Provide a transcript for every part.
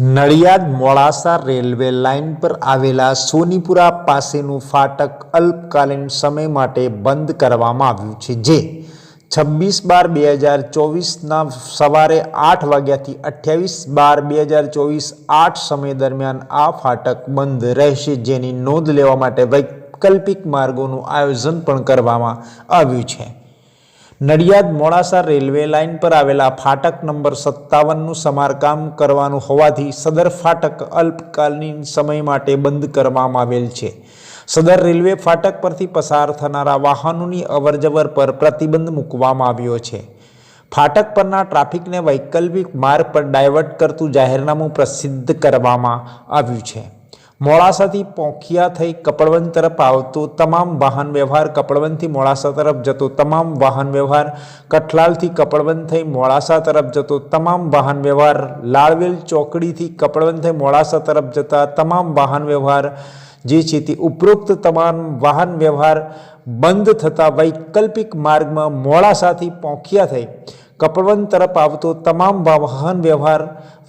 Nadiad Modasa railway line પર આવેલા સોનીપુરા પાસેનું ફાટક અલ્પકાલીન સમય માટે બંધ કરવામાં આવ્યું છે, જે છવ્વીસ બાર બે હજાર ચોવીસના સવારે આઠ વાગ્યાથી અઠ્યાવીસ બાર બે હજાર ચોવીસ આઠ સમય દરમિયાન આ ફાટક બંધ રહેશે, જેની નોંધ લેવા માટે વૈકલ્પિક માર્ગોનું આયોજન પણ કરવામાં આવ્યું છે. નડિયાદ મોડાસા રેલવે લાઇન પર આવેલા ફાટક નંબર સત્તાવનનું સમારકામ કરવાનું હોવાથી સદર ફાટક અલ્પકાલીન સમય માટે બંધ કરવામાં આવેલ છે. સદર રેલવે ફાટક પરથી પસાર થનારા વાહનોની અવરજવર પર પ્રતિબંધ મૂકવામાં આવ્યો છે. ફાટક પરના ટ્રાફિકને વૈકલ્પિક માર્ગ પર ડાયવર્ટ કરતું જાહેરનામું પ્રસિદ્ધ કરવામાં આવ્યું છે. મોડાસાથી પોખિયા થઈ કપડવંત તરફ આવતો તમામ વાહન વ્યવહાર કપડવંતથી મોડાસા તરફ જતો તમામ વાહન વ્યવહાર કઠલાલથી કપડવંત થઈ મોડાસા તરફ જતો તમામ વાહન વ્યવહાર, લાળવેલ ચોકડીથી કપડવંત થઈ મોડાસા તરફ જતા તમામ વાહન વ્યવહાર, જે છે તે ઉપરોક્ત તમામ વાહન વ્યવહાર બંધ થતા વૈકલ્પિક માર્ગમાં મોડાસાથી પોખિયા થઈ કપડવંત તરફ આવતો તમામ વાહન વ્યવહાર,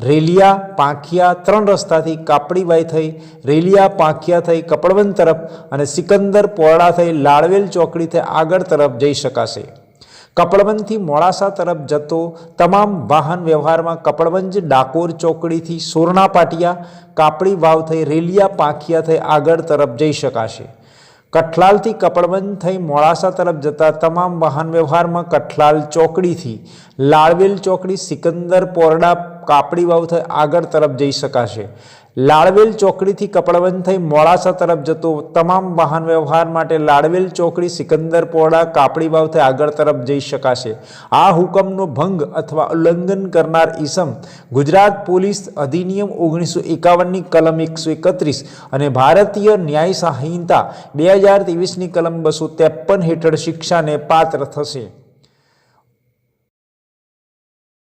રેલિયા, પાંખિયા, ત્રણ રસ્તાથી કાપડીબાઈ થઈ, રેલિયા, પાંખિયા થઈ કપડવંત તરફ અને સિકંદર પોરડા થઈ લાળવેલ ચોકડીથી આગળ તરફ જઈ શકાશે. કપડવંતથી મોડાસા તરફ જતો તમામ વાહન વ્યવહારમાં કપડવંજ ડાકોર ચોકડીથી સોરણા પાટિયા, કાપડી વાવ થઈ રેલિયા, પાંખિયા થઈ આગળ તરફ જઈ શકાશે. કઠલાલથી કપડબંધ થઈ મોડાસા તરફ જતા તમામ વાહન વ્યવહારમાં કઠલાલ ચોકડીથી લાળવેલ ચોકડી સિકંદર પોરડા કાપડી વાવ થઈ આગળ તરફ જઈ શકાશે. લાળવેલ ચોકડીથી કપડવંજ થઈ મોડાસા તરફ જતો તમામ વાહન વ્યવહાર માટે લાળવેલ ચોકડી સિકંદર પોરડા કાપડી વાવ થઈ આગળ તરફ જઈ શકાશે. આ હુકમનો ભંગ અથવા ઉલ્લંઘન કરનાર ઈસમ ગુજરાત પોલીસ અધિનિયમ ઓગણીસો એકાવનની કલમ એકસો એકત્રીસ અને ભારતીય ન્યાય સંહિતા બે હજાર ત્રેવીસની કલમ બસો ત્રેપન હેઠળ શિક્ષાને પાત્ર થશે.